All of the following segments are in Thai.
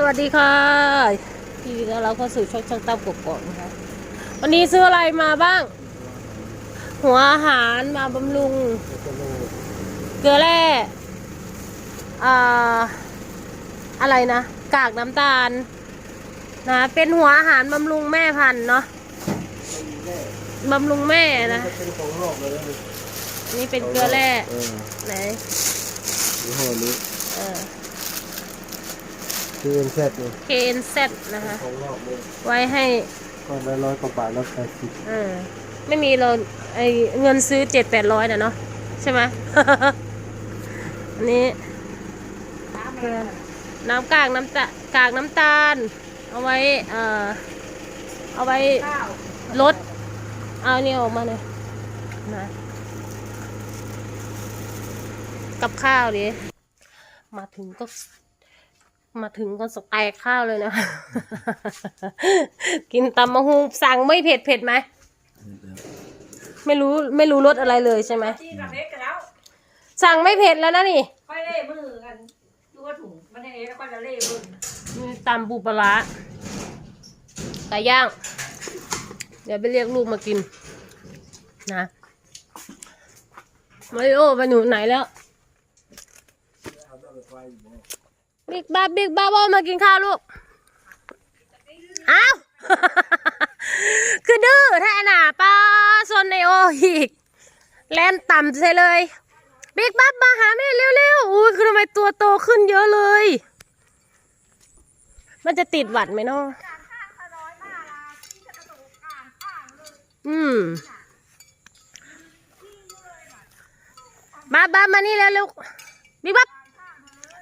สวัสดีค่ะทีวีแล้วเราเข้าสู่ช่องช่างตั้มกบกบนะคะวันนี้ซื้ออะไรมาบ้าง หัวอาหารมาบำรุง เกลือแร่อาอะไรนะ กากน้ำตาลนะเป็นหัวอาหารบำรุงแม่พันธุ์เนาะบำรุงแม่นะนี่เป็นเกลือแร่ไหนยี่ห้อนี้ เคเอ็นเซตเลย KNZ นะคะ ของรอบเไว้ให้ก็ได้ร้อยกว่าบาทแล้วแปดสิบเออไม่มีเราไอเงินซื้อเจ็ดแปดร้อยเนาะใช่ไหม อันนี้เกลือน้ำกากน้ำตากากน้ำตาล เอาไว้เอ่อเอาไว้ลดเอาเนี่ยออกมาเลยนะกับข้าวดิมาถึงก็ มาถึงก็สไตล์ข้าวเลยนะ กินตำมะฮูสั่งไม่เผ็ดเผ็ดไหม ไม่รู้ไม่รู้รสอะไรเลยใช่ไหมสั่งไม่เผ็ดแล้วนะนี่ค่อยเล่มือกันดูว่าถุงมันเองแล้วก็จะเล่มือนี่ตำบูปลาไก่ย่าง เดี๋ยวไปเรียกลูกมากิน นะมาริโอไปหนูไหนแล้ว บิ๊กบ้าบิ๊กบ้าว่ามากินข้าวลูกเอ้าคือดื้อแท้หนาป้าโซนในโอฮิกแลนต่ำใช่เลยบิ๊กบ้ามาหาแม่เร็วๆอุ้ยคือทำไมตัวโตขึ้นเยอะเลย มันจะติดหวัดไหมเนาะอืมบ้าบ้ามานี่แล้วลูก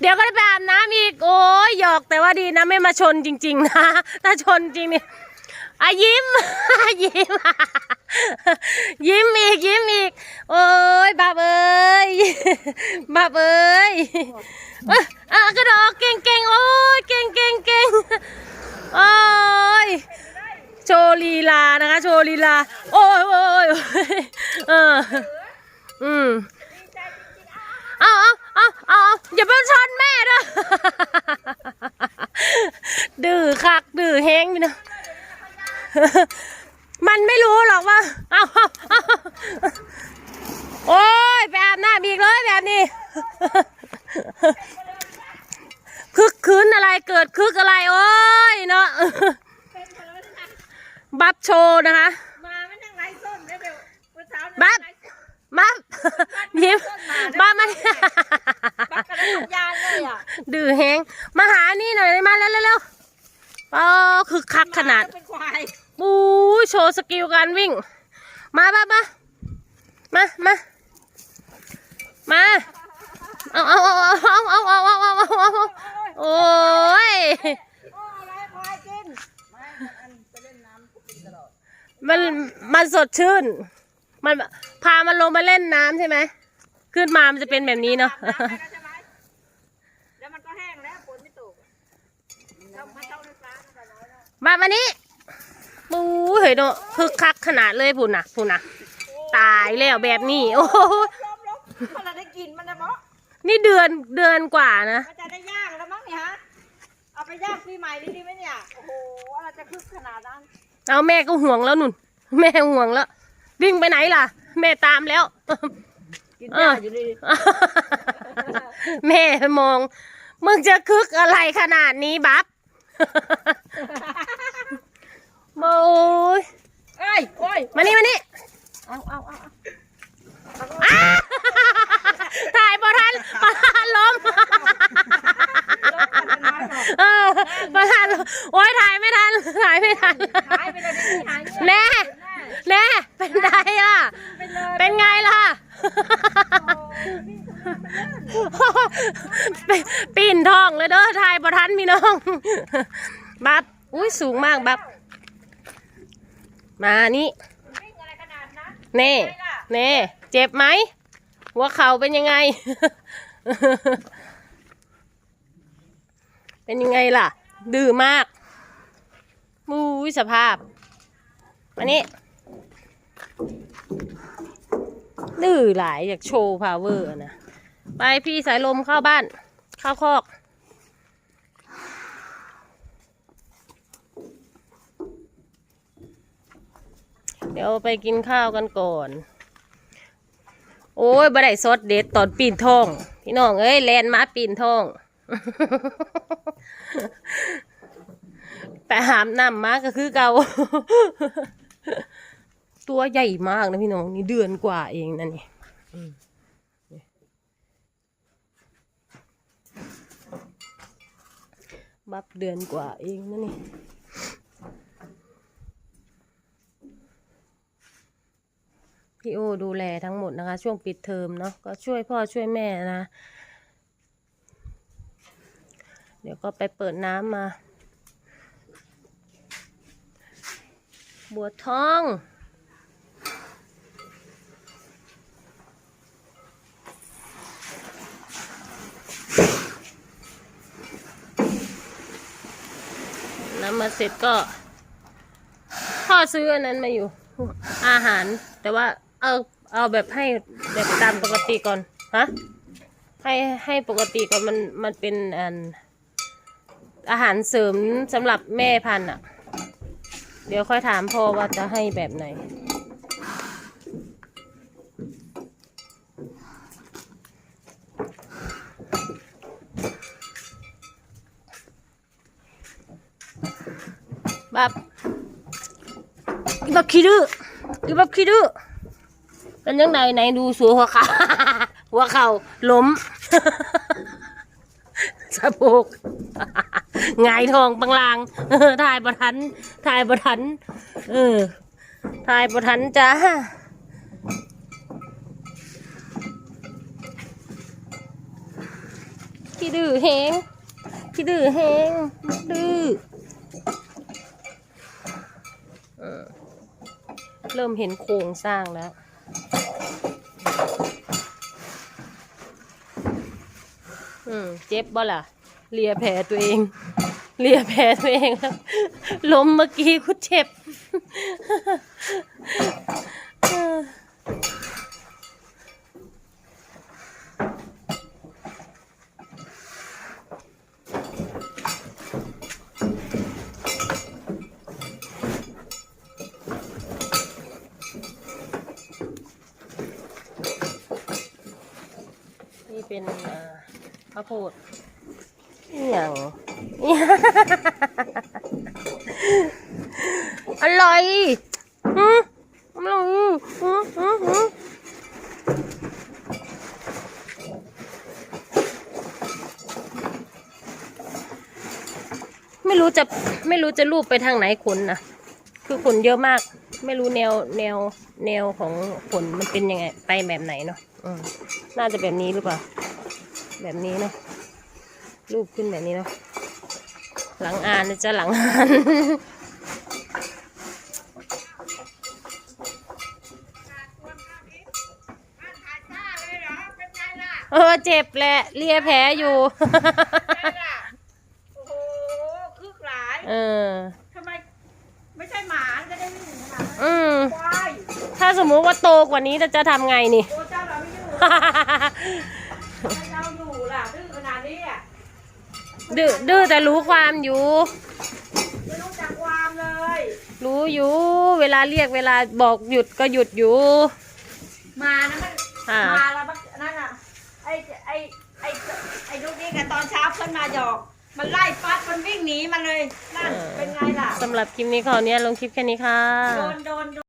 เดี๋ยวก็ได้ไปอาบน้ำอีก โอ้ยหยอกแต่ว่าดีนะไม่มาชนจริง ๆ นะ ถ้าชนจริงเนี่ยอะยิ้ม ยิ้ม ยิ้มอีกยิ้มอีก โอ้ยบาเอ้ยบาเอ้ยเอ้ยอะกระโดดเก่งเก่งโอ้ยเก่งเก่งเก่งโอ้ยโชลีลานะคะ โชลีลา โอ้ยโอ้ยโอ้ยเออ อืมเอาเอา อาเอาเอาอย่าไปชนแม่ด้วยดื้อคักดื้อแห้งนี่นะมันไม่รู้หรอกว่าเอาเอาเอาโอ้ยไปอาบน้ำอีกเลยแบบนี้คึกคืนอะไรเกิดคึกอะไร โอ้ยเนาะบับโชว์นะคะ มาไม่นั่งไร้ส้นได้เบลเมื่อเช้าบับ บับยิ้มบับมันบักกระดยานเลยอะดื้อแหงมาหานี่หน่อยได้มาเร็วเร็วๆอ๋อคึกคักขนาดเป็นควายบูโชว์สกิลการวิ่ง มาบ้ามามามามาเอาเอาเอาเอาเอาเอาเอาเอาเอาเอาโอ้ยโอ้อะไรควายกินไม่อันไปเล่นน้ำกินตลอดมันมันสดชื่น มันพามันลงมาเล่นน้ำใช่ไหม ขึ้นมามันจะเป็นแบบนี้เนาะน้ำไปแล้วใช่ไหมแล้วมันก็แห้งแล้วฝนไม่ตกเราไม่ต้องน้ำฟ้าน้ำน้อยแล้วมามานี้บูเฮ้ยเนาะคึกคักขนาดเลยพุ่นน่ะพุ่นน่ะ ตายแล้วแบบนี้ โอ้โหล้มล้มมันจะได้กินมันนะเนาะนี่เดือนเดือนกว่านะ มันจะได้ย่างแล้วมั้งเนี่ยฮะ เอาไปย่างปีใหม่ดีดีไหมเนี่ย โอ้โหอะไรจะคึกขนาดนั้น เอาแม่ก็ห่วงแล้วนุ่น แม่ห่วงแล้ว วิ่งไปไหนล่ะ แม่ตามแล้ว กินหญ้าอยู่ดีแม่มอง มึงจะคึกอะไรขนาดนี้บับโอ้ยเอ้ยโอ้ยมานี่มานี่เอาเอาเอาอ้าถ่ายประธานประธานล้มเออประธานล้มโอ้ยถ่ายไม่ทันถ่ายไม่ทันหายไปเลยดิหายเงี้ยแน่ แน่เป็นไงล่ะไปเลยเป็นไงล่ะ เป็นปีนท้องเลยเด้อทายประทันพี่น้อง บับอุ้ยสูงมากบับ มานี่วิ่งอะไรขนาดนั้นเน่เน่เจ็บไหมหัวเข่าเป็นยังไง เป็นยังไงล่ะ ดื้อมากมูยสภาพมานี่ ดื้อหลายอยากโชว์พาวเวอร์นะ ไปพี่สายลมเข้าบ้าน เข้าคอกเดี๋ยวไปกินข้าวกันก่อน โอ้ยบ่ได้ซดเด็ดตอนปีนท้อง พี่น้องเอ้ยแลนมาปีนท้องแต่หามน้ำมาก็คือเกา ตัวใหญ่มากนะพี่น้องนี่เดือนกว่าเองนะนี่อืมนี่บับเดือนกว่าเองนะนี่พี่โอดูแลทั้งหมดนะคะ ช่วงปิดเทอมเนาะก็ช่วยพ่อช่วยแม่นะ เดี๋ยวก็ไปเปิดน้ำมา บัวทอง น้ำมา เสร็จก็พ่อซื้ออันนั้นมาอยู่ อาหาร แต่ว่าเอาเอาแบบให้แบบตามปกติก่อนฮะให้ให้ปกติก่อนมันมันเป็นอันอาหารเสริมสำหรับแม่พันธุ์อะ เดี๋ยวค่อยถามพ่อว่าจะให้แบบไหน บับอีบับขี้ดื้ออีบับขี้ดื้อเป็นยังไงไหนดูสัวหัวเข่าหัวเข่าล้มสะโพกหงายทองปังลางถ่ายประทันถ่ายประทัน เออถ่ายประทันจ้าขี้ดื้อแหงขี้ดื้อแหงดื้อ เริ่มเห็นโครงสร้างแล้ว อืม เจ็บบ่ล่ะ เลียแผลตัวเอง เลียแผลตัวเองแล้วล้มเมื่อกี้กูเจ็บ เป็นเอ่อข้าวโพดอหย่างอร่อยอืมอร่อยอืมอืมอืมไม่รู้จะไม่รู้จะรูปไปทางไหนขนนะคือขนเยอะมาก ไม่รู้แนวแนวแนวของขนมันเป็นยังไง ไปแบบไหนเนาะอืมน่าจะแบบนี้หรือเปล่า แบบนี้เนาะรูปขึ้นแบบนี้เนาะหลังอ่านนะจะหลังอ่านมันขาดซ่าเลยเหรอเป็นไงล่ะเออเจ็บแหละเลียแผลอยู่เป็นไงล่ะโอ้โหคึกหลายเออทำไมไม่ใช่หมาจะได้ไม่ถึงขนาดนั้นอืมควายถ้าสมมุติว่าโตกว่านี้จะจะทำไงนี่ โอ้เจ้าเราไม่อยู่เจ้าอยู่ล่ะดื้อขนาดนี้อะ ดื้อดื้อแต่รู้ความอยู่ ไม่รู้จักความเลย รู้อยู่ เวลาเรียกเวลาบอกหยุดก็หยุดอยู่ มานะมันอ่า มาแล้วมันนั่นอะไอ้ไอ้ไอ้ไอ้ลูกนี่กันตอนเช้าเพิ่นมาหยอก มันไล่ปัดมันวิ่งหนีมันเลยนั่นเป็นไงล่ะสำหรับคลิปนี้ขอเนี้ยลงคลิปแค่นี้ค่ะ โดนโดน